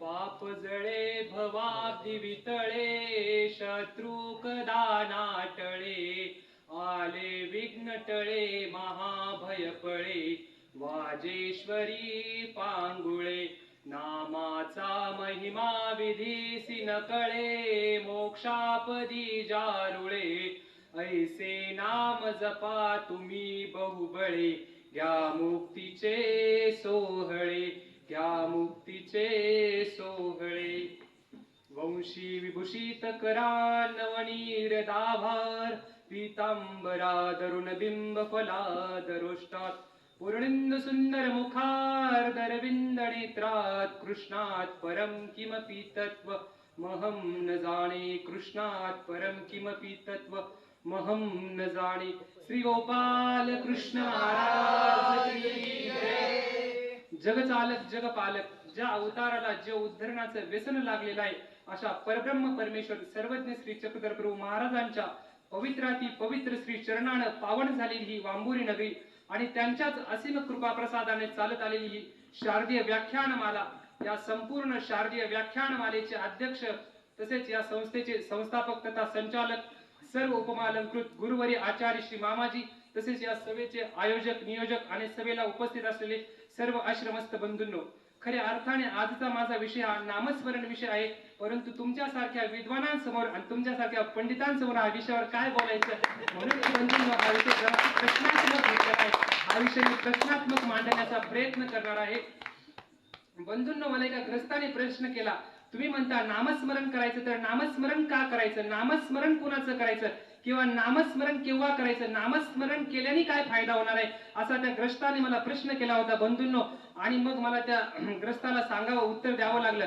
पाप जळे भवाब्दी वितळे शत्रू कदा नाटळे आले विघ्न टळे महाभय पळे वाजेश्वरी पांगुळे नामाचा महिमा विधीसी न कळे मोक्षापदी जारुळे ऐसे नाम जपा तुम्ही बहुबळे या मुक्तीचे सोहळे. त्या मुक्तीचे सोहळे वंशी विभूषित करा नवनीर दाभार पीतांबरा दरुण बिंब फलादरोष्टात पूर्णिंद सुंदर मुखार दरविंद नेत्रात कृष्णात परम किमपि तत्व महम न जाणे कृष्णात परम किमपि तत्व महम न जाणे श्री गोपाल कृष्ण महाराज की जगचालक जगपालक ज्या अवताराला जे उद्धरणाचं व्यसन लागलेलं आहे अशा परब्रह्म परमेश्वर सर्वज्ञ श्री चक्रधर प्रभू महाराजांच्या पवित्राती पवित्र श्री चरणानं पावन झालेली ही वांबुरी नगरी आणि त्यांच्याच असीम कृपा प्रसादाने चालत आलेली ही शारदीय व्याख्यानमाला या संपूर्ण शारदीय व्याख्यानमालेचे अध्यक्ष तसेच या संस्थेचे संस्थापक तथा संचालक सर्व उपमालंकृत गुरुवरी आचार्य श्री मामाजी तसेच या सभेचे आयोजक नियोजक आणि सभेला उपस्थित असलेले सर्व आश्रमस्थ बंधूंनो खऱ्या अर्थाने आजचा माझा विषय हा नामस्मरण विषय आहे. परंतु तुमच्यासारख्या विद्वानांसमोर आणि तुमच्यासारख्या पंडितांसमोर हा विषयावर काय बोलायचं? म्हणून हा विषय प्रश्नात्मक आहे. हा विषय मी प्रश्नात्मक मांडण्याचा प्रयत्न करणार आहे. बंधूंनो मला एका ग्रस्ताने प्रश्न केला. तुम्ही म्हणता नामस्मरण करायचं तर नामस्मरण का करायचं? नामस्मरण कुणाचं करायचं? किंवा नामस्मरण केव्हा करायचं? नामस्मरण केल्याने काय फायदा होणार आहे? असा त्या ग्रस्ताने मला प्रश्न केला होता बंधूंनो. आणि मग मला त्या ग्रस्ताला सांगावं उत्तर द्यावं लागलं.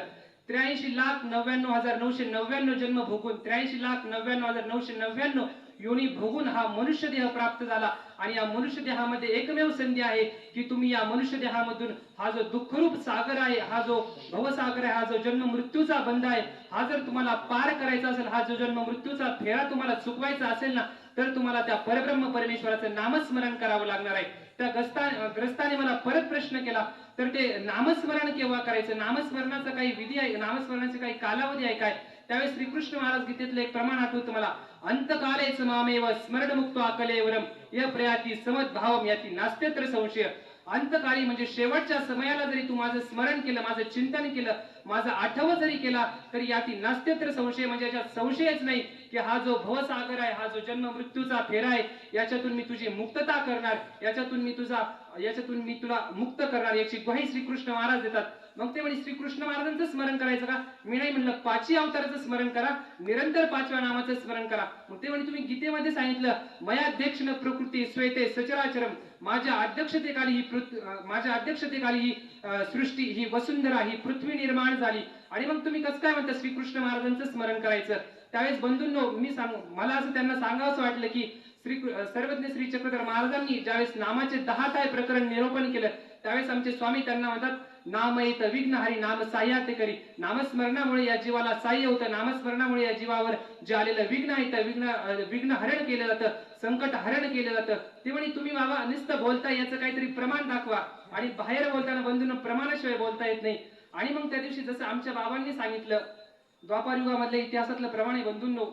त्र्याऐंशी लाख नव्याण्णव हजार नऊशे नव्याण्णव जन्म भोगून त्र्याऐंशी लाख नव्याण्णव हजार नऊशे नव्याण्णव योनी भोगून हा मनुष्य देह प्राप्त झाला. आणि या मनुष्य देहामध्ये एकमेव संधी आहे की तुम्ही या मनुष्य देहामधून हा जो दुःखरूप सागर आहे हा जो भवसागर आहे हा जो जन्म मृत्यूचा बंध आहे हा जर तुम्हाला पार करायचा असेल हा जो जन्म मृत्यूचा फेरा तुम्हाला चुकवायचा असेल ना तर तुम्हाला त्या परब्रह्म परमेश्वराचं नामस्मरण करावं लागणार आहे. त्या ग्रस्ता ग्रस्ताने मला परत प्रश्न केला तर ते नामस्मरण केव्हा करायचं? नामस्मरणाचा काही विधी आहे नामस्मरणाचा काही कालावधी आहे काय? त्यावेळेस श्रीकृष्ण महाराज गीतेतलं एक प्रमाण आठवतो मला. अंतकालेच मामेव स्मरण मुक्त कलेवरम या प्रयाती समत भावम याती नास्त्यत्र संशय. अंतकाळी म्हणजे शेवटच्या समयाला जरी तू माझं स्मरण केलं माझं चिंतन केलं माझा आठव जरी केला तरी याती नास्त्यत्र संशय म्हणजे याच्यात संशयच नाही की हा जो भवसागर आहे हा जो जन्म मृत्यूचा फेरा आहे याच्यातून मी तुझी मुक्तता करणार याच्यातून मी तुझा याच्यातून मी तुला मुक्त करणार याची ग्वाही श्रीकृष्ण महाराज देतात. मग ते म्हणे श्रीकृष्ण महाराजांचं स्मरण करायचं का? मी नाही म्हणलं पाचवी अवताराचं स्मरण करा निरंतर पाचव्या नामाचं स्मरण करा. मग ते म्हणे तुम्ही गीतेमध्ये सांगितलं मयाध्यक्ष प्रकृती श्वेते सचराचरम. माझ्या अध्यक्षतेखाली ही माझ्या अध्यक्षतेखाली ही सृष्टी ही वसुंधरा ही पृथ्वी निर्माण झाली. आणि मग तुम्ही कसं काय म्हणता श्रीकृष्ण महाराजांचं स्मरण करायचं? त्यावेळेस बंधूंनो मी सांग मला असं त्यांना सांगावंसं वाटलं की श्री सर्वज्ञ श्री चक्रधर महाराजांनी ज्यावेळेस नामाचे दहा काय प्रकरण निरोपण केलं त्यावेळेस आमचे स्वामी त्यांना म्हणतात नाम येत विघ्न हरी नाम साह्याते करी. नामस्मरणामुळे या जीवाला साह्य होतं. नामस्मरणामुळे या जीवावर जे आलेलं विघ्न आहे तर विघ्न विघ्न हरण केलं जातं. संकट हरण केलं जातं. ते म्हणे तुम्ही बाबा नुसतं बोलता याचं काहीतरी प्रमाण दाखवा. आणि बाहेर बोलताना बंधून प्रमाणाशिवाय बोलता येत नाही. आणि मग त्या दिवशी जसं आमच्या बाबांनी सांगितलं द्वापार युगामधल्या इतिहासातलं प्रमाण आहे बंधूंनो.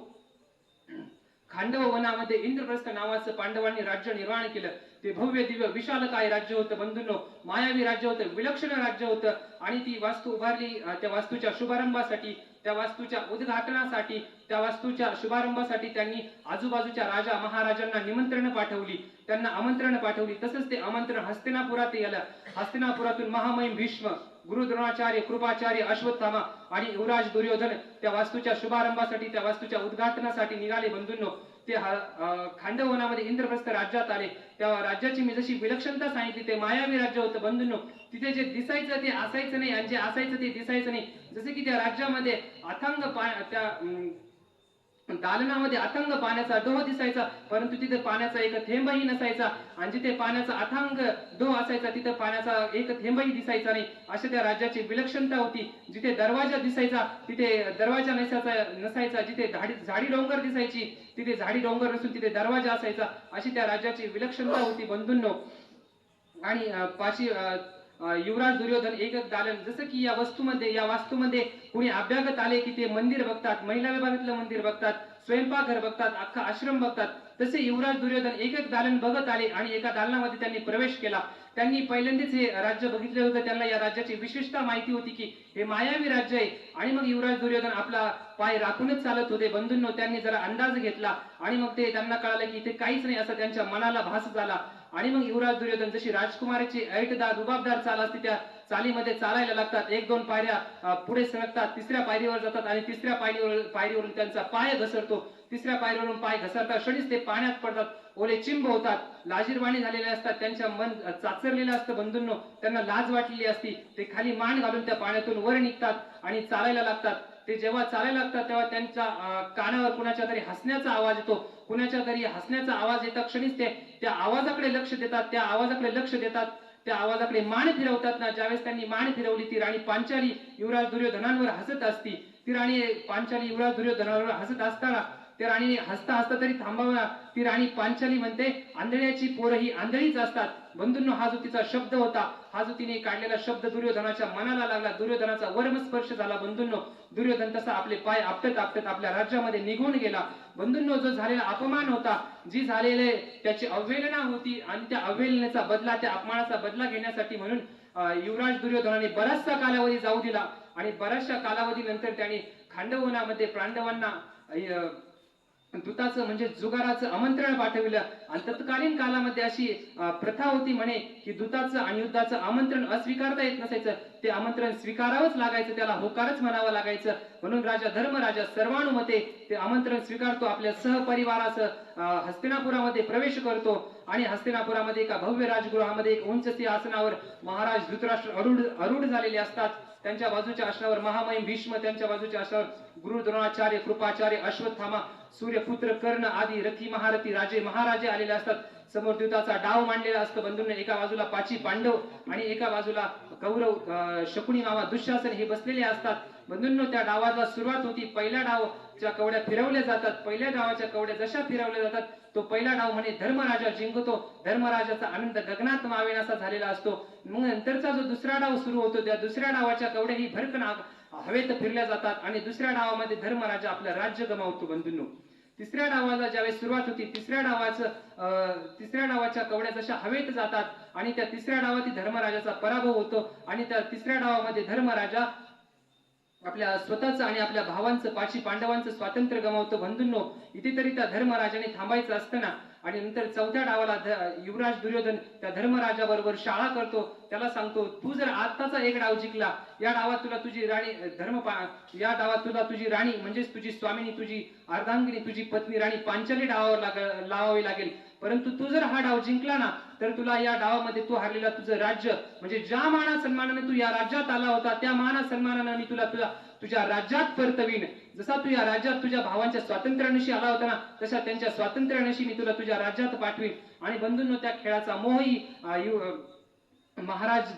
खांडव वनामध्ये इंद्रप्रस्थ नावाचं पांडवांनी राज्य निर्माण केलं. ते भव्य दिव्य विशालकाय राज्य होतं बंधूंनो. मायावी राज्य होतं विलक्षण राज्य होतं. आणि ती वास्तू उभारली त्या वास्तूच्या शुभारंभासाठी त्या वास्तूच्या उद्घाटनासाठी त्या वास्तूच्या शुभारंभासाठी त्यांनी आजूबाजूच्या राजा महाराजांना निमंत्रण पाठवली. त्यांना आमंत्रण पाठवली. तसंच ते आमंत्रण हस्तिनापुरात आलं हस्तिनापुरातून महामहिम भीष्म गुरु द्रोणाचार्य कृपाचार्य अश्वत्थामा आणि युवराज दुर्योधन त्या वास्तूच्या शुभारंभासाठी त्या वास्तूच्या उद्घाटनासाठी निघाले बंधूंनो. ते अं, खांडवनामध्ये इंद्रप्रस्थ राज्यात आले. त्या राज्याची मी जशी विलक्षणता सांगितली ते मायावी राज्य होतं बंधूंनो. तिथे जे दिसायचं ते असायचं नाही आणि जे असायचं ते दिसायचं नाही. जसे की त्या राज्यामध्ये अथांग पा त्या दालनामध्ये अथंग पाण्याचा डोह दिसायचा परंतु तिथे पाण्याचा एक थेंबही नसायचा. आणि जिथे पाण्याचा अथांग डोह असायचा तिथे पाण्याचा एक थेंबही दिसायचा नाही. अशा त्या राज्याची विलक्षणता होती. जिथे दरवाजा दिसायचा तिथे दरवाजा नसायचा नसायचा. जिथे झाडी झाडी डोंगर दिसायची तिथे झाडी डोंगर नसून तिथे दरवाजा असायचा. अशी त्या राज्याची विलक्षणता होती बंधूंनो. आणि पाशी पाचवी अं, युवराज दुर्योधन एक एक दालन जसं की या वस्तूमध्ये या वास्तूमध्ये कुणी अभ्यागत आले की ते मंदिर बघतात महिला विभागातलं मंदिर बघतात स्वयंपाकघर बघतात अख्खा आश्रम बघतात तसे युवराज दुर्योधन एक एक दालन बघत आले आणि एका दालनामध्ये त्यांनी प्रवेश केला. त्यांनी पहिल्यांदाच हे राज्य बघितलं होतं. त्यांना या राज्याची विशेषता माहिती होती की हे मायावी राज्य आहे. आणि मग युवराज दुर्योधन आपला पाय राखूनच चालत होते. बंधूंनो त्यांनी जरा अंदाज घेतला आणि मग ते त्यांना कळालं की इथे काहीच नाही असं त्यांच्या मनाला भास झाला. आणि मग युवराज दुर्योधन जशी राजकुमाराची ऐटदार रुबाबदार चाल असते त्या चालीमध्ये चालायला लागतात. एक दोन पायऱ्या पुढे सरकतात तिसऱ्या पायरीवर जातात आणि तिसऱ्या पायरीवर पायरीवरून त्यांचा पाय घसरतो. तिसऱ्या पायरीवरून पाय घसरतात क्षणीच ते पाण्यात पडतात ओले चिंब होतात. लाजीरवाणी झालेले असतात त्यांच्या मन चाचरलेलं असतं बंधूंनो. त्यांना लाज वाटलेली असती. ते खाली मान घालून त्या पाण्यातून वर निघतात आणि चालायला लागतात. ते जेव्हा चालायला लागतात तेव्हा त्यांच्या कानावर कुणाच्या तरी हसण्याचा आवाज येतो. कुणाच्या तरी हसण्याचा आवाज येता क्षणीच ते त्या आवाजाकडे लक्ष देतात त्या आवाजाकडे लक्ष देतात त्या आवाजाकडे मान फिरवतात ना ज्यावेळेस त्यांनी मान फिरवली ती राणी पांचाली युवराज दुर्योधनांवर हसत असती. ती राणी पांचाली युवराज दुर्योधनांवर हसत असताना ते राणीने हसता हसता तरी थांबवला ती राणी पांचाली म्हणते आंधळ्याची पोरं ही आंधळीच असतात. बंधूंनो हा जो तिचा शब्द होता हा जो तिने काढलेला शब्द दुर्योधनाच्या मनाला लागला दुर्योधनाचा वर्मस्पर्श झाला बंधूंनो. दुर्योधन तसा आपले पाय आपटत आपटत आपल्या राज्यामध्ये निघून गेला. बंधूंनो जो झालेला अपमान होता जी झालेले त्याची अवहेलना होती आणि त्या अवहेलनेचा बदला त्या अपमानाचा बदला घेण्यासाठी म्हणून युवराज दुर्योधनाने बराचसा कालावधी जाऊ दिला. आणि बऱ्याचशा कालावधीनंतर त्याने खांडवनामध्ये पांडवांना दूताचं म्हणजे जुगाराचं आमंत्रण पाठविलं. आणि तत्कालीन कालामध्ये अशी प्रथा होती म्हणे की दूताचं आणि युद्धाचं आमंत्रण अस्वीकारता येत नसायचं. ते आमंत्रण स्वीकारावंच लागायचं त्याला होकारच म्हणावं लागायचं. म्हणून राजा धर्मराजा सर्वानुमते ते आमंत्रण स्वीकारतो आपल्या सहपरिवारासह हस्तिनापुरामध्ये प्रवेश करतो. आणि हस्तिनापुरामध्ये एका भव्य राजगृहामध्ये एक उंच सिंहासनावर महाराज धृतराष्ट्र अरुढ अरुढ झालेले असतात. त्यांच्या बाजूच्या आसनावर महामहिम भीष्म त्यांच्या बाजूच्या आसनावर गुरु द्रोणाचार्य कृपाचार्य अश्वत्थामा सूर्यपुत्र कर्ण आदी रथी महारथी राजे महाराजे आलेले असतात. समोर द्यूताचा डाव मांडलेला असतो. बंधूंना एका बाजूला पाची पांडव आणि एका बाजूला कौरव शकुणी शकुनी मामा दुःशासन हे बसलेले असतात. बंधूंनो त्या डावाला सुरुवात होती. पहिल्या डावच्या कवड्या फिरवल्या जातात. पहिल्या डावाच्या कवड्या जशा फिरवल्या जातात तो पहिला डाव म्हणे धर्मराजा जिंकतो. धर्मराजाचा आनंद गगनात मावेनासा झालेला असतो. मग नंतरचा जो दुसरा डाव सुरू होतो त्या दुसऱ्या डावाच्या कवड्या ही भरकन हवेत फिरल्या जातात आणि दुसऱ्या डावामध्ये धर्मराजा आपलं राज्य गमावतो बंधूंनो. तिसऱ्या डावाला ज्यावेळेस सुरुवात होती तिसऱ्या डावाचं अं, तिसऱ्या डावाच्या कवड्या जशा हवेत जातात आणि त्या तिसऱ्या डावात धर्मराजाचा पराभव होतो आणि त्या तिसऱ्या डावामध्ये धर्मराजा आपल्या स्वतःचं आणि आपल्या भावांचं पाची पांडवांचं स्वातंत्र्य गमावतो. बंधूंनो इथे तरी त्या धर्मराजाने थांबायचं असताना आणि नंतर चौथ्या डावाला युवराज दुर्योधन त्या धर्मराजा बरोबर शाळा करतो. त्याला सांगतो तू जर आत्ताचा एक डाव जिंकला या डावात तुला तुझी राणी धर्म या डावात तुला तुझी राणी म्हणजेच तुझी स्वामिनी तुझी अर्धांगिनी तुझी पत्नी राणी पांचाली डावावर लाग- लावावी लागेल. परंतु तू जर हा डाव जिंकला ना तर तुला या डावामध्ये तू हारलेला तुझं राज्य म्हणजे ज्या माना सन्मानाने तू या राज्यात आला होता त्या माना सन्मानाने मी तुला तुला तुझ्या राज्यात परतवीन. जसा तू या राज्यात तुझ्या भावांच्या स्वातंत्र्यानिशी आला होता ना तशा त्यांच्या स्वातंत्र्यानिशी मी तुला तुझ्या राज्यात पाठवीन. आणि बंधूंनो त्या खेळाचा मोहही महाराज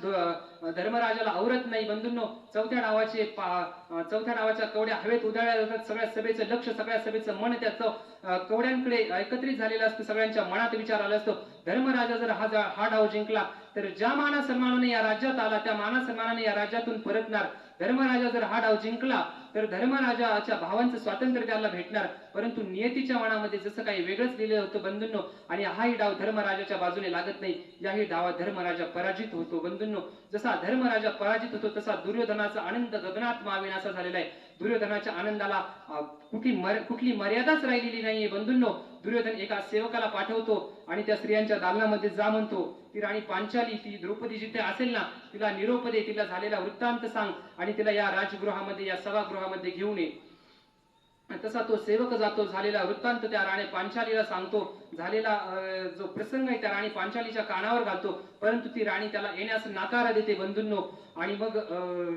धर्मराजाला आवरत नाही. बंधूंनो चौथ्या डावाचे पा- चौथ्या डावाच्या कवड्या हवेत उधळल्या जातात. सगळ्या सभेचं लक्ष सगळ्या सभेचं मन त्या कवड्यांकडे एकत्रित झालेलं असतं. सगळ्यांच्या मनात विचार आला असतो. धर्मराजा जर हा हा डाव जिंकला तर ज्या माना सन्मानाने या राज्यात आला त्या माना सन्मानाने या राज्यातून परतणार. धर्मराजा जर हा डाव जिंकला तर धर्मराजाच्या भावांचं स्वातंत्र्य त्याला भेटणार. परंतु नियतीच्या मनामध्ये जसं काही वेगळंच लिहिलं होतं बंधूंनो आणि हाही डाव धर्मराजाच्या बाजूने लागत नाही याही डावा धर्मराजा पराजित होतो बंधूंनो. जसा धर्मराजा पराजित होतो तसा दुर्योधनाचा आनंद गगनात माविनासा झालेला आहे. दुर्योधनाच्या आनंदाला कुठली मर कुठली मर्यादाच राहिलेली नाहीये बंधूंनो. दुर्योधन एका सेवकाला पाठवतो आणि त्या स्त्रियांच्या दालनामध्ये जा म्हणतो ती राणी पांचाली ती द्रौपदी जिथे असेल ना तिला निरोप दे तिला झालेला वृत्तांत सांग आणि तिला या राजगृहामध्ये या सभागृहामध्ये घेऊन ये. तसा तो सेवक जातो झालेला वृत्तांत त्या राणी पांचालीला सांगतो झालेला जो प्रसंग आहे त्या राणी पांचालीच्या कानावर घालतो परंतु ती राणी त्याला येण्यास नाकारा देते बंधूंनो. आणि मग अं,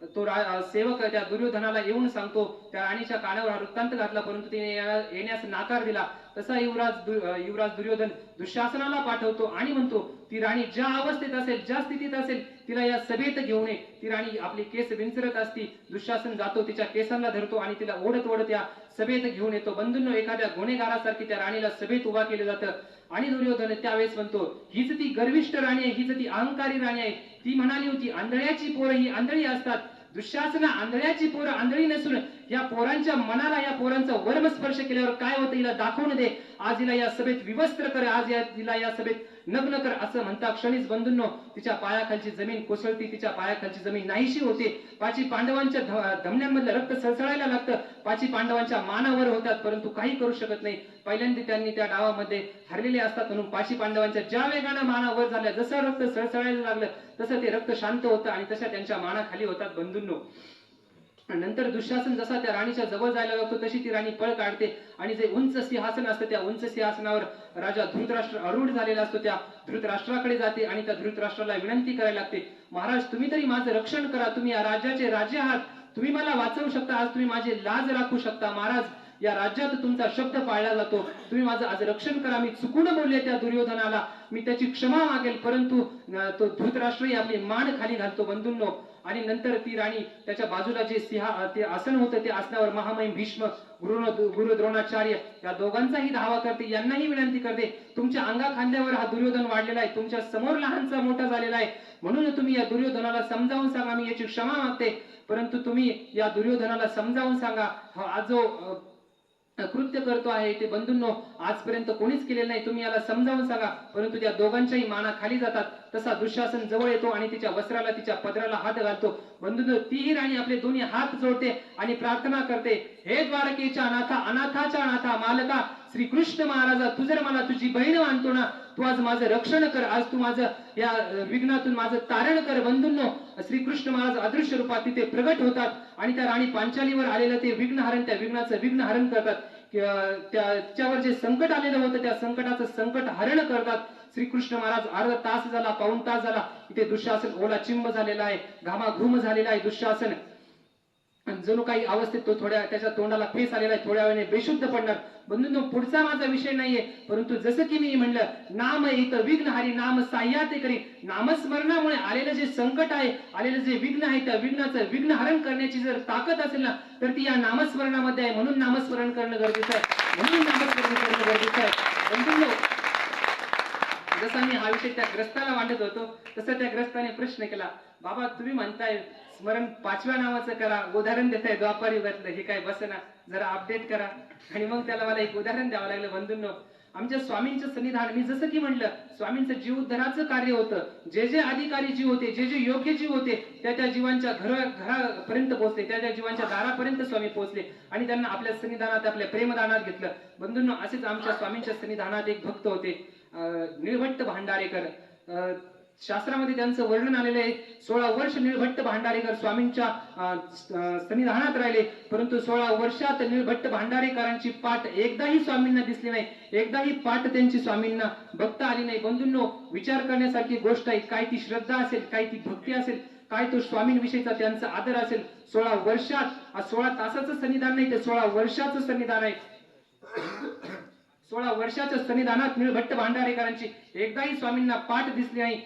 तो सेवक त्या दुर्योधनाला येऊन सांगतो त्या राणीच्या कानावर हा वृत्तांत घातला परंतु तिने येण्यास नाकार दिला. तसा युवराज युवराज दुर्योधन दुःशासनाला पाठवतो आणि म्हणतो ती राणी ज्या अवस्थेत असेल ज्या स्थितीत असेल तिला या सभेत घेऊन ये. ती राणी आपली केस विंचरत असती दुःशासन जातो तिच्या केसांना धरतो आणि तिला ओढत ओढत या सभेत घेऊन येतो. बंधूंनो एखाद्या गुन्हेगारासारखी त्या राणीला सभेत उभा केलं जातं. आणि दुर्योधन त्यावेळेस म्हणतो हीच ती गर्विष्ठ राणी आहे हीच ती अहंकारी राणी आहे. ती म्हणाली होती आंधळ्याची पोरं ही आंधळी असतात. दुःशासना आंधळ्याची पोरं आंधळी नसून या पोरांच्या मनाला या पोरांचा वर्म स्पर्श केल्यावर काय होतं? हिला दाखवून दे. आज हिला या सभेत विवस्त्र कर. आज या हिला या सभेत नग्न कर असं म्हणता क्षणीच बंधूंनो तिच्या पायाखालची जमीन कोसळती. तिच्या पायाखालची जमीन नाहीशी होते. पाची पांडवांच्या धमन्यांमधलं रक्त सळसळायला लागतं. पाची पांडवांच्या मानावर होतात परंतु काही करू शकत नाही. पहिल्यांदा त्यांनी त्या डावामध्ये हरलेले असतात म्हणून पाची पांडवांच्या ज्या वेगानं मानावर झाल्या जसं रक्त सळसळायला लागलं तसं ते रक्त शांत होतं आणि तशा त्यांच्या मानाखाली होतात बंधूंनो. नंतर दुःशासन जसा त्या राणीच्या जवळ जायला लागतो तशी ती राणी पळ काढते. आणि जे उंच सिंहासन असतं त्या उंच सिंहासनावर राजा धृतराष्ट्र अरूढ झालेला असतो त्या धृतराष्ट्राकडे जाते आणि त्या धृतराष्ट्राला विनंती करायला लागते महाराज तुम्ही तरी माझं रक्षण करा तुम्ही या राज्याचे राजे आहात. तुम्ही मला वाचवू शकता आज तुम्ही माझे लाज राखू शकता महाराज. या राज्यात तुमचा शब्द पाळला जातो. तुम्ही माझं आज रक्षण करा. मी चुकून बोलले त्या दुर्योधनाला. मी त्याची क्षमा मागेल परंतु तो धृतराष्ट्रही आपली मान खाली घालतो बंधूंनो. आणि नंतर ती राणी त्याच्या बाजूला जे सिंहा ते आसन होतं ते आसनावर महामहिम भीष्म गुरु गुरु द्रोणाचार्य या दोघांचाही धावा करते यांनाही विनंती करते तुमच्या अंगा खांद्यावर हा दुर्योधन वाढलेला आहे तुमच्यासमोर लहानचा मोठा झालेला आहे. म्हणून तुम्ही या दुर्योधनाला समजावून सांगा मी याची क्षमा मागते परंतु तुम्ही या दुर्योधनाला समजावून सांगा हा जो कृत्य करतो आहे ते बंधूंनो आजपर्यंत कोणीच केलेलं नाही. तुम्ही याला समजावून सांगा. परंतु त्या दोघांच्याही माना खाली जातात. तसा दुःशासन जवळ येतो आणि तिच्या वस्त्राला तिच्या पदराला हात घालतो. बंधूंनो तीही राणी आपले दोन्ही हात जोडते आणि प्रार्थना करते हे द्वारकेच्या अनाथा अनाथाच्या अनाथा मालका श्री कृष्ण महाराजा तू जर मला तुझी बहीण मानतो ना तू आज माझं रक्षण कर आज तू माझं या विघ्नातून माझं तारण कर बंधूंनो. श्रीकृष्ण महाराज अदृश्य रूपात तिथे प्रगट होतात आणि त्या राणी पांचालीवर आलेलं ते विघ्नहरण त्या विघ्नाचं विघ्नहरण करतात. त्याच्यावर अं, जे संकट आलेलं होतं त्या संकटाचं संकट हरण करतात. श्रीकृष्ण महाराज अर्धा तास झाला पाऊण तास झाला इथे दुःशासन ओला चिंब झालेला आहे घामाघूम झालेला आहे दुःशासन. आणि जणू काही अवस्थेत तो थोड्या त्याच्या तोंडाला फेस आलेला आहे थोड्या वेळाने बेशुद्ध पडणार. बंधू पुढचा माझा विषय नाहीये परंतु जसं की मी म्हणलं नाम एक विघ्न हरी नाम साह्याते करी नामस्मरणामुळे आलेलं जे संकट आहे आलेलं जे विघ्न आहे त्या विघ्नाचं विघ्न हरण करण्याची जर ताकद असेल ना तर ती या नामस्मरणामध्ये आहे. म्हणून नामस्मरण करणं गरजेचं आहे. म्हणून नामस्मरण करणं गरजेचं आहे. बंधू जसा मी हा विषय त्या ग्रस्ताला मांडत होतो तसं त्या ग्रस्ताने प्रश्न केला बाबा तुम्ही म्हणताय स्मरण पाचव्या नावाचं करा उदाहरण देताय द्वापार युगातलं हे काय बसना जरा अपडेट करा. आणि मग त्याला मला एक उदाहरण द्यावं लागलं बंधूंनो आमच्या स्वामींचं सन्निधान मी जसं की म्हणलं स्वामींचं जीवोद्धराचं कार्य होतं जे जे अधिकारी जीव होते जे जे योग्य जीव होते त्या त्या जीवांच्या घर घरापर्यंत पोहोचले त्या त्या जीवांच्या दारापर्यंत स्वामी पोहोचले आणि त्यांना आपल्या सन्निधानात आपल्या प्रेमदानात घेतलं. बंधूंनो असेच आमच्या स्वामींच्या सन्निधानात एक भक्त होते. निळभट्ट भांडारेकर. अं, शास्त्रामध्ये त्यांचं वर्णन आलेलं आहे सोळा वर्ष निळभट्ट भांडारेकर स्वामींच्या सन्निधानात राहिले परंतु सोळा वर्षात निळभट्ट भांडारेकरांची पाठ एकदाही स्वामींना दिसली नाही. एकदाही पाठ त्यांची स्वामींना बघता आली नाही. बंधूंनो विचार करण्यासारखी गोष्ट आहे. काय ती श्रद्धा असेल काय ती भक्ती असेल काय तो स्वामींविषयीचा त्यांचा आदर असेल सोळा वर्षात सोळा तासाचं सन्निधान नाही ते सोळा वर्षाचं सन्निधान आहे. सोळा वर्षाच्या सन्निधानात निळभट्ट भांडारेकरांची एकदाही स्वामींना पाठ दिसली नाही.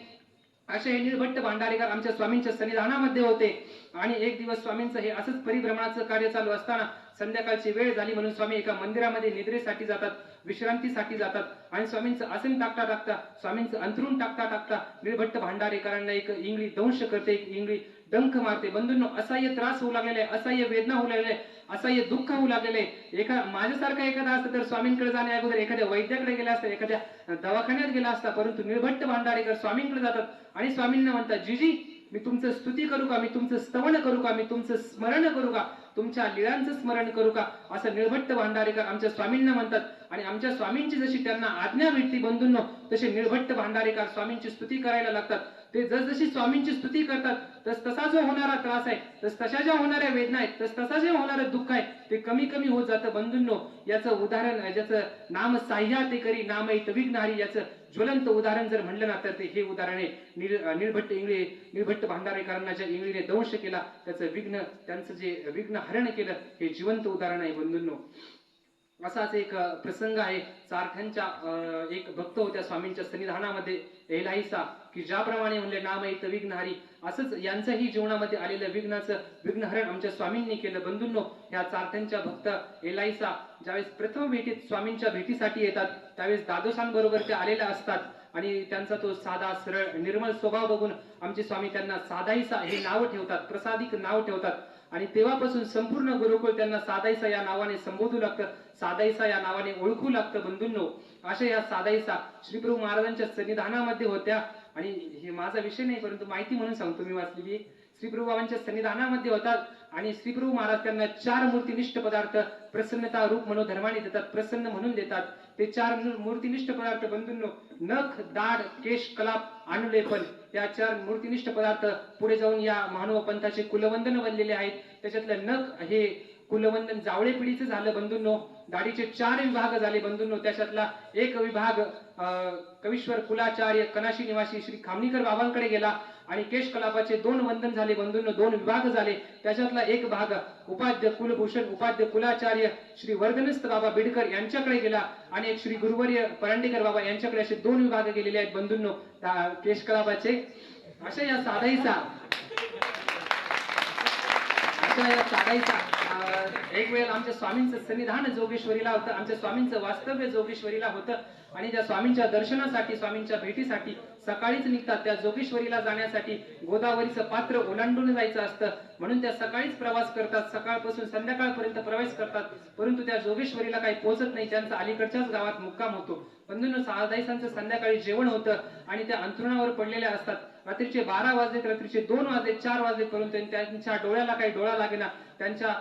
असे हे निळभट्ट भांडारेकर आमच्या स्वामींच्या सन्निधानामध्ये होते. आणि एक दिवस स्वामींचं हे असंच परिभ्रमणाचं कार्य चालू असताना संध्याकाळची वेळ झाली म्हणून स्वामी एका मंदिरामध्ये निद्रेसाठी जातात विश्रांतीसाठी जातात आणि स्वामींचं आसन टाकता टाकता स्वामींचं अंथरून टाकता टाकता निळभट्ट भांडारेकरांना एक इंगळी दंश करते. एक इंगळी डंख मारते. बंधूंनो असह्य त्रास होऊ लागलेला आहे असह्य वेदना होऊ लागलेल्या आहे असह्य दुःख होऊ लागलेले आहे. एका माझ्यासारखा एखादा असतं तर स्वामींकडे जाण्या अगोदर एखाद्या वैद्याकडे गेला असता एखाद्या दवाखान्यात गेला असता परंतु निळभट्ट भांडारेकर स्वामींकडे जातात आणि स्वामींना म्हणतात जीजी मी तुमचं स्तुती करू का? मी तुमचं स्तवन करू का? मी तुमचं स्मरण करू का? तुमच्या लीळांचं स्मरण करू का? असं निळभट्ट भांडारेकर आमच्या स्वामींना म्हणतात. आणि आमच्या स्वामींची जशी त्यांना आज्ञा भेटती बंधूंनो तसे निळभट्ट भांडारेकर स्वामींची स्तुती करायला लागतात. ते जसजशी स्वामींची स्तुती करतात तस तसा जो होणारा त्रास आहे तस तशा ज्या होणाऱ्या वेदना आहेत तस तसा जे होणारं दुःख आहे ते कमी कमी होत जातं बंधूंनो. याचं उदाहरण ज्याचं नाम साह्या ते करी नाम विघ्नहारी याचं ज्वलंत उदाहरण जर म्हणलं ना तर ते हे उदाहरण आहे. निर निळभट्ट इंगळे निळभट्ट भांडारेकरांना ज्या इंगळीने दंश केला त्याचं विघ्न त्यांचं जे विघ्न हरण केलं हे जिवंत उदाहरण आहे बंधूंनो. असाच एक प्रसंग आहे. चारठ्यांच्या एक भक्त होत्या स्वामींच्या सन्निधानामध्ये. एलाईसा की ज्याप्रमाणे म्हणले नाम येत विघ्नहारी असंच यांचंही जीवनामध्ये आलेलं विघ्नाचं विघ्नहरण आमच्या स्वामींनी केलं. बंधूंनो या चारठ्यांच्या भक्त एलाईसा ज्यावेळेस प्रथम भेटीत स्वामींच्या भेटीसाठी येतात त्यावेळेस दादोसांबरोबर ते आलेल्या असतात. आणि त्यांचा तो साधा सरळ निर्मळ स्वभाव बघून आमचे स्वामी त्यांना साधाईसा हे नाव ठेवतात प्रसादिक नाव ठेवतात. आणि तेव्हापासून संपूर्ण गुरुकुल त्यांना साधाईसा या नावाने संबोधू लागतं साधाईसा या नावाने ओळखू लागतं. बंधूंनो अशा या साधाईसा श्रीप्रभू महाराजांच्या सन्निधानामध्ये होत्या. आणि हे माझा विषय नाही परंतु माहिती म्हणून सांगतो मी वाचलेली. श्रीप्रभू बाबांच्या सन्निधानामध्ये होतात आणि श्रीप्रभू महाराज त्यांना चार मूर्तीनिष्ठ पदार्थ प्रसन्नता रूप मनोधर्माने देतात प्रसन्न म्हणून देतात. ते चार मूर्तिनिष्ठ मूर्तीनिष्ठ पदार्थ बंधूंनो नख दाढ केश कलाप अनुलेपन या चार मूर्तीनिष्ठ पदार्थ पुढे जाऊन या मानव पंथाचे कुलवंदन बनलेले आहेत. त्याच्यातलं नख हे कुलवंदन जावळे पिढीचं झालं बंधूंनो. दाढीचे चार विभाग झाले बंधूंनो. त्याच्यातला एक विभाग कविश्वर कवीश्वर कुलाचार्य कनाशी निवासी श्री खामणीकर बाबांकडे गेला आणि केश कलापाचे दोन वंदन झाले बंधूंनो. दोन विभाग झाले. त्याच्यातला एक भाग उपाध्य कुलभूषण उपाध्य कुलाचार्य श्री वर्धनस्थ बाबा बिडकर यांच्याकडे गेला आणि एक श्री गुरुवर्य परांडेकर बाबा यांच्याकडे असे दोन विभाग गेलेले आहेत बंधूंनो. केश कलापाचे अशा या साधाईचा अशा या साधाईचा एक वेळेला आमच्या स्वामींचं सन्निधान जोगेश्वरीला होतं आमच्या स्वामींचं वास्तव्य जोगेश्वरीला होतं. आणि त्या स्वामींच्या दर्शनासाठी स्वामींच्या भेटीसाठी सकाळीच निघतात त्या जोगेश्वरीला जाण्यासाठी गोदावरीचं पात्र ओलांडून जायचं असतं. म्हणून त्या सकाळीच प्रवास करतात सकाळपासून संध्याकाळपर्यंत प्रवास करतात. परंतु त्या जोगेश्वरीला काही पोहोचत नाही त्यांचा अलीकडच्याच गावात मुक्काम होतो. बंधूंनो साधाईसांचं संध्याकाळी जेवण होतं आणि त्या अंथरुणावर पडलेल्या असतात. रात्रीचे बारा वाजलेत रात्रीचे दोन वाजले चार वाजेपर्यंत त्यांच्या डोळ्याला काही डोळा लागेना त्यांच्या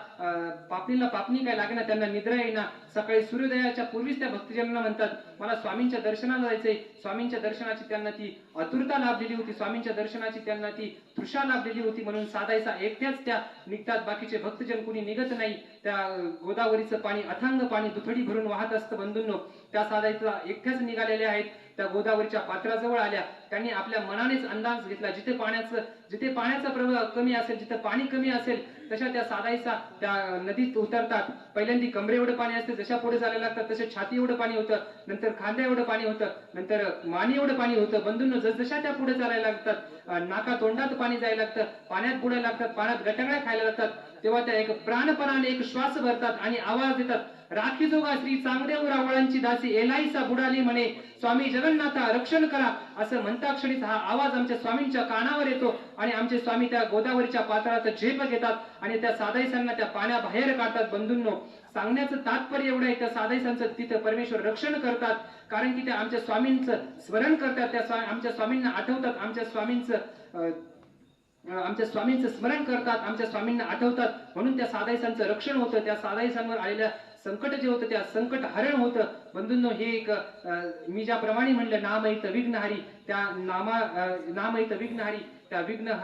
पापणीला पापणी काय लागेना त्यांना निद्रा येईना. सकाळी सूर्योदयाच्या पूर्वीच त्या भक्तजनांना म्हणतात मला स्वामींच्या दर्शनाला जायचंय. स्वामींच्या दर्शनाची त्यांना ती आतुरता लाभलेली होती. स्वामींच्या दर्शनाची त्यांना ती तृषा लाभलेली होती. म्हणून साधायचा एकट्याच त्या निघतात. बाकीचे भक्तजन कुणी निघत नाही. त्या गोदावरीचं पाणी अथांग पाणी दुथडी भरून वाहत असतं बंधूंनो. त्या साधायचा एकट्याच निघालेल्या आहेत. त्या गोदावरीच्या पात्राजवळ आल्या. त्यांनी आपल्या मनानेच अंदाज घेतला. जिथे पाण्याचं जिथे पाण्याचा प्रवाह कमी असेल जिथे पाणी कमी असेल तशा त्या साधाईचा त्या नदीत उतरतात. पहिल्यांदा कमरे एवढं पाणी असते जशा पुढे जायला लागतात तसे छाती एवढं पाणी होतं नंतर खांद्या एवढं पाणी होतं नंतर मानी एवढं पाणी होतं. बंधूंना जसजशा त्या पुढे चालायला लागतात नाका तोंडात पाणी जायला लागतं पाण्यात बुडायला लागतात पाण्यात गटांगळ्या खायला लागतात तेव्हा त्या एक प्राणपणाने एक श्वास भरतात आणि आवाज देतात. राखी जोगा श्री चांगदेव रावळांची दासी एलाईसा बुडाली म्हणे स्वामी जगन्नाथा रक्षण करा असं म्हणता क्षणीच हा आवाज आमच्या स्वामींच्या कानावर येतो आणि आमचे स्वामी त्या गोदावरीच्या पात्राचा झेप घेतात आणि त्या साधाईसांना त्या पाण्याबाहेर काढतात. बंधूंनो सांगण्याचं तात्पर्य एवढं आहे त्या साधाईसांचं तिथं परमेश्वर रक्षण करतात. कारण की त्या आमच्या स्वामींचं स्मरण करतात त्या स्वा- आमच्या स्वामींना आठवतात आमच्या स्वामींचं आमच्या स्वामींचं स्मरण करतात आमच्या स्वामींना आठवतात. म्हणून त्या साधाईसांचं रक्षण होतं. त्या साधाईसांवर आलेल्या संकट जे होतं त्या संकट हरण होतं. बंधूंनो हे एक मी ज्याप्रमाणे म्हणलं नामयित विघ्नहारी त्या नामा अं, नामयित विघ्नहारी त्या विघ्न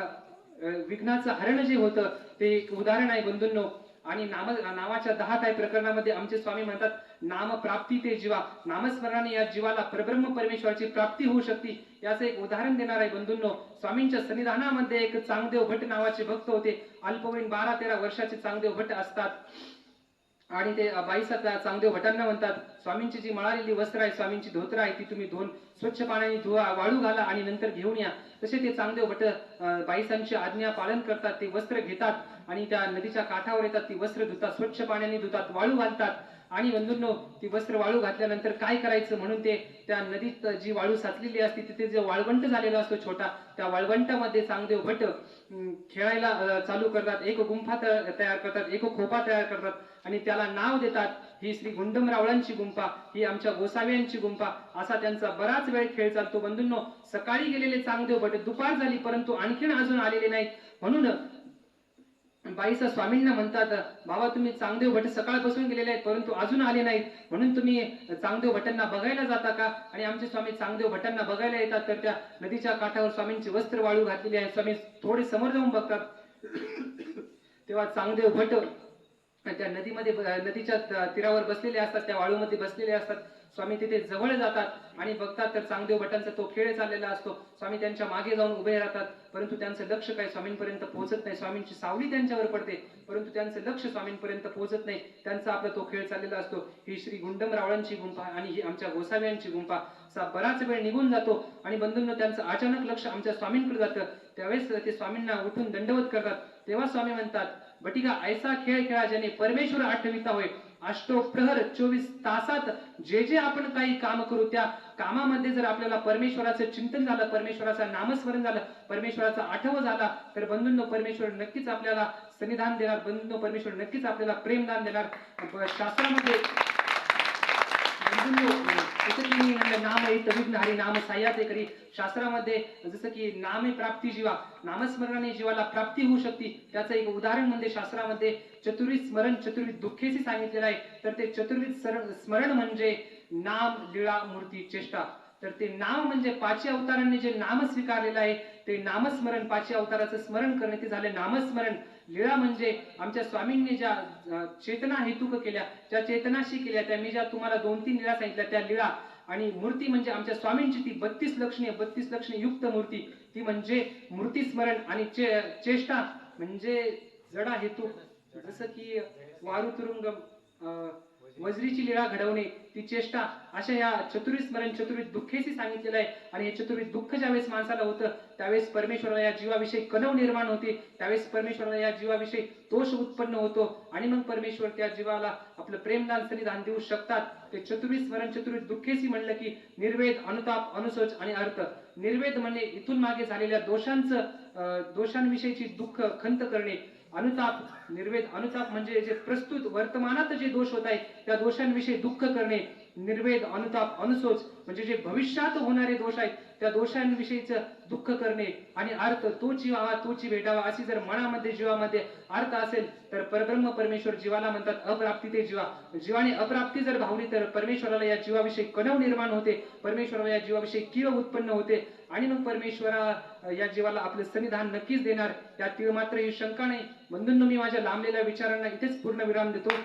विघ्नाचं हरण जे होतं ते एक उदाहरण आहे बंधूंनो. आणि नाम नावाच्या दहा काय प्रकरणामध्ये आमचे स्वामी म्हणतात नाम प्राप्ती ते जीवा. नामस्मरणाने या जीवाला परब्रह्म परमेश्वराची प्राप्ती होऊ शकते याचं एक उदाहरण देणार आहे बंधूंनो. स्वामींच्या सन्निधानामध्ये एक चांगदेव भट नावाचे भक्त होते. अल्पवयीन बारा तेरा वर्षाचे चांगदेव भट असतात. आणि ते बाईसा चांगदेव भटांना म्हणतात स्वामींची जी मळालेली वस्त्र आहे स्वामींची धोत्र आहे ती तुम्ही धुवून स्वच्छ पाण्याने धुवा वाळू घाला आणि नंतर घेऊन या. तसे ते चांगदेव भट बाईसांची आज्ञा पालन करतात ते वस्त्र घेतात आणि त्या नदीच्या काठावर येतात ती वस्त्र धुतात स्वच्छ पाण्याने धुतात वाळू घालतात. आणि बंधूंनो ती वस्त्र वाळू घातल्यानंतर काय करायचं म्हणून ते त्या नदीत जी वाळू साचलेली असते तिथे जे वाळवंट झालेला असतो छोटा त्या वाळवंटामध्ये चांगदेव भट खेळायला चालू करतात. एक गुंफा तयार करतात एक खोपा तयार करतात आणि त्याला नाव देतात ही श्री गुंडमरावळांची गुंफा ही आमच्या गोसाव्यांची गुंफा असा त्यांचा बराच वेळ खेळ चालतो. बंधूंनो सकाळी गेलेले चांगदेव भट दुपार झाली परंतु आणखीन अजून आलेले नाहीत. म्हणून बाईसा स्वामींना म्हणतात बाबा तुम्ही चांगदेव भट सकाळपासून गेलेले आहेत परंतु अजून आले नाहीत. म्हणून तुम्ही चांगदेव भटांना बघायला जाता का? आणि आमचे स्वामी चांगदेव भटांना बघायला येतात तर त्या नदीच्या काठावर स्वामींची वस्त्र वाळू घातलेली आहे. स्वामी थोडे समोर जाऊन बघतात. तेव्हा चांगदेव भट त्या नदीमध्ये नदीच्या त- तीरावर बसलेले असतात त्या वाळूमध्ये बसलेले असतात. स्वामी तिथे जवळ जातात आणि बघतात तर चांगदेव भटांचा तो खेळ चाललेला असतो. स्वामी त्यांच्या मागे जाऊन उभे राहतात परंतु त्यांचं लक्ष काय स्वामींपर्यंत पोहोचत नाही. स्वामींची सावली त्यांच्यावर पडते परंतु त्यांचं लक्ष स्वामींपर्यंत पोहोचत नाही. त्यांचा आपला तो खेळ चाललेला असतो. ही श्री गुंडम रावळांची गुंफा आणि ही आमच्या गोसाव्यांची गुंफा. असा बराच वेळ निघून जातो आणि बंधूंना त्यांचं अचानक लक्ष आमच्या स्वामींकडे जातं. त्यावेळेस ते स्वामींना उठून दंडवत करतात. तेव्हा स्वामी म्हणतात बटिका ऐसा खेळ खेळा ज्याने परमेश्वर आठवीचा होय. अष्टो प्रहर चोवीस तासात जे जे आपण काही काम करू त्या कामामध्ये जर आपल्याला परमेश्वराचं चिंतन झालं परमेश्वराचं नामस्मरण झालं परमेश्वराचा आठव झाला तर बंधूंनो परमेश्वर नक्कीच आपल्याला सन्निधान देणार. बंधूंनो परमेश्वर नक्कीच आपल्याला प्रेमदान देणार. शास्त्रामध्ये जसं की म्हणजे नाम आहे नाम करी. शास्त्रामध्ये जसं की नामे प्राप्ती जीवा नामस्मरणाने जीवाला प्राप्ती होऊ शकते. त्याचं एक उदाहरण म्हणजे शास्त्रामध्ये चतुर्विध स्मरण चतुर्विध दुःखेची सांगितलेलं आहे. तर ते चतुर्विध स्मरण म्हणजे नाम लीळा मूर्ती चेष्टा. तर ते नाम म्हणजे पाचवी अवतारांनी जे नाम स्वीकारलेलं आहे ते नामस्मरण पाचवी अवताराचं स्मरण करणे ते झाले नामस्मरण. लीळा म्हणजे आमच्या स्वामींनी ज्या चेतना हेतुक केल्या ज्या चेतनाशी केल्या त्या मी ज्या तुम्हाला दोन तीन लीळा सांगितल्या त्या लीळा आणि मूर्ती म्हणजे आमच्या स्वामींची ती बत्तीस लक्षणीय बत्तीस लक्षणी युक्त मूर्ती. ती म्हणजे मूर्ती स्मरण आणि चे, चेष्टा म्हणजे जडा हेतू. जसं की वारु तुरुंग अं, वज्रीची लीळा घडवणे ती चेष्टा अशा या चतुर्विध स्मरण चतुर्विध दुःखेशी सांगितलेलं आहे. आणि हे चतुर्विध दुःख ज्यावेळेस माणसाला होतं त्यावेळेस परमेश्वराला या जीवाविषयी कणव निर्माण होते. त्यावेळेस परमेश्वराला या जीवाविषयी दोष उत्पन्न होतो. आणि मग परमेश्वर त्या जीवाला आपलं प्रेमदान सन्निधान देऊ शकतात. ते चतुर्विध स्मरण चतुर्विध दुःखेशी म्हणलं की निर्वेद अनुताप अनुसोच आणि अर्थ. निर्वेद म्हणजे इथून मागे झालेल्या दोषांचं अं, दोषांविषयीची दुःख खंत करणे. अनुताप निर्वेद अनुताप म्हणजे जे प्रस्तुत वर्तमानात जे दोष होत आहेत त्या दोषांविषयी दुःख करणे निर्वेद अनुताप अनुसोच म्हणजे जे भविष्यात होणारे दोष आहेत त्या दोषांविषयीच दुःख करणे आणि अर्थ तोची व्हावा तोची भेटावा अशी जर मनामध्ये जीवामध्ये अर्थ असेल तर परब्रह्म परमेश्वर जीवाला म्हणतात अप्राप्ती ते जीवा. जीवाने अप्राप्ती जर भावली तर परमेश्वराला या जीवाविषयी कणव निर्माण होते परमेश्वराला या जीवाविषयी किळ उत्पन्न होते आणि मग परमेश्वरा या जीवाला आपलं सन्निधान नक्कीच देणार. या मात्र ही शंका नाही. म्हणून मी माझ्या लांबलेल्या विचारांना इथेच पूर्ण विराम देतो.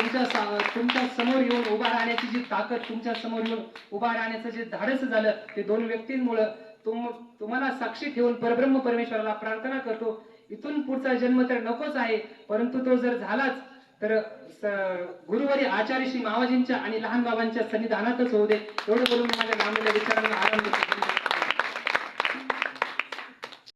तुमच्या तुमच्यासमोर येऊन उभा राहण्याची जी ताकद तुमच्यासमोर येऊन उभा राहण्याचं जे धाडस झालं ते दोन व्यक्तींमुळं तुम तुम्हाला साक्षी ठेवून परब्रह्म परमेश्वराला प्रार्थना करतो. इथून पुढचा जन्म तर नकोच आहे परंतु तो जर झालाच तर स- गुरुवारी आचार्य श्री मावाजींच्या आणि लहान बाबांच्या सन्निधानातच होऊ दे. एवढं बोलून माझ्या लांबलेल्या विचारांना आराम देतो